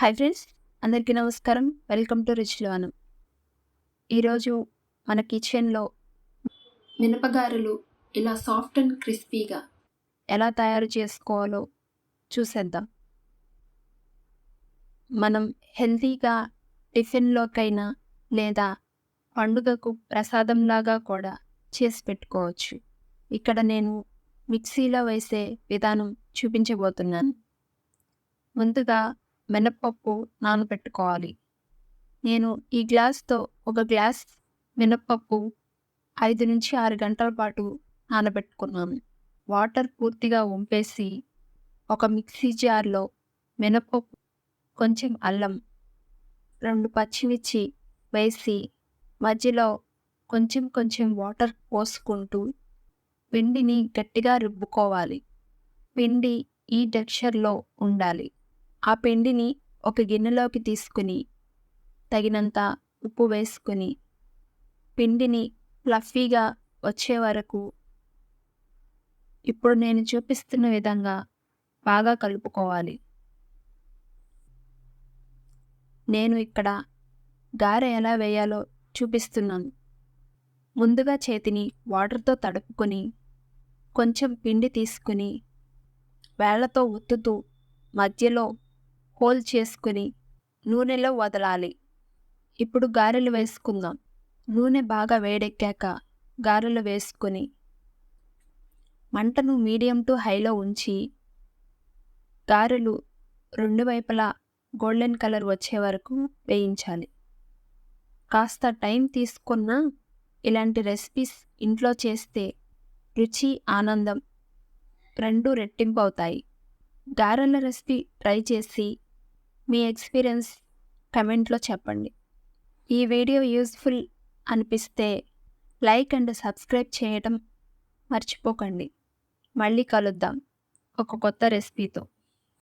Hi friends అందరికీ నమస్కారం. Welcome to rich లోనం ఈరోజు మన కిచెన్లో మినపగారెలు ఇలా సాఫ్ట్ అండ్ క్రిస్పీగా ఎలా తయారు చేసుకోవాలో చూసేద్దాం. మనం హెల్తీగా టిఫిన్లోకైనా లేదా పండుగకు ప్రసాదంలాగా కూడా చేసి పెట్టుకోవచ్చు. ఇక్కడ నేను మిక్సీలో వేసే విధానం చూపించబోతున్నాను. ముందుగా మినప్పప్పు నానబెట్టుకోవాలి. నేను ఈ గ్లాస్తో ఒక గ్లాస్ మినప్పప్పు ఐదు నుంచి ఆరు గంటల పాటు నానబెట్టుకున్నాను. వాటర్ పూర్తిగా వంపేసి ఒక మిక్సీ జార్లో మినప్పప్పు కొంచెం అల్లం రెండు పచ్చిమిర్చి వేసి మధ్యలో కొంచెం కొంచెం వాటర్ పోసుకుంటూ పిండిని గట్టిగా రుబ్బుకోవాలి. పిండి ఈ టెక్స్చర్లో ఉండాలి. ఆ పిండిని ఒక గిన్నెలోకి తీసుకుని తగినంత ఉప్పు వేసుకుని పిండిని ఫ్లఫీగా వచ్చే వరకు ఇప్పుడు నేను చూపిస్తున్న విధంగా బాగా కలుపుకోవాలి. నేను ఇక్కడ గారె ఎలా వేయాలో చూపిస్తున్నాను. ముందుగా చేతిని వాటర్తో తడుపుకొని కొంచెం పిండి తీసుకుని వేళ్ళతో ఒత్తుతూ మధ్యలో హోల్ చేసుకుని నూనెలో వదలాలి. ఇప్పుడు గారెలు వేసుకుందాం. నూనె బాగా వేడెక్కాక గారెలు వేసుకొని మంటను మీడియం టు హైలో ఉంచి గారెలు రెండు వైపులా గోల్డెన్ కలర్ వచ్చే వరకు వేయించాలి. కాస్త టైం తీసుకున్న ఇలాంటి రెసిపీస్ ఇంట్లో చేస్తే రుచి ఆనందం రెండు రెట్టింపు అవుతాయి గారెల రెసిపీ ట్రై చేసి మీ ఎక్స్పీరియన్స్ కమెంట్లో చెప్పండి. ఈ వీడియో యూస్ఫుల్ అనిపిస్తే లైక్ అండ్ సబ్స్క్రైబ్ చేయటం మర్చిపోకండి. మళ్ళీ కలుద్దాం. ఒక కొత్త రెసిపీతో.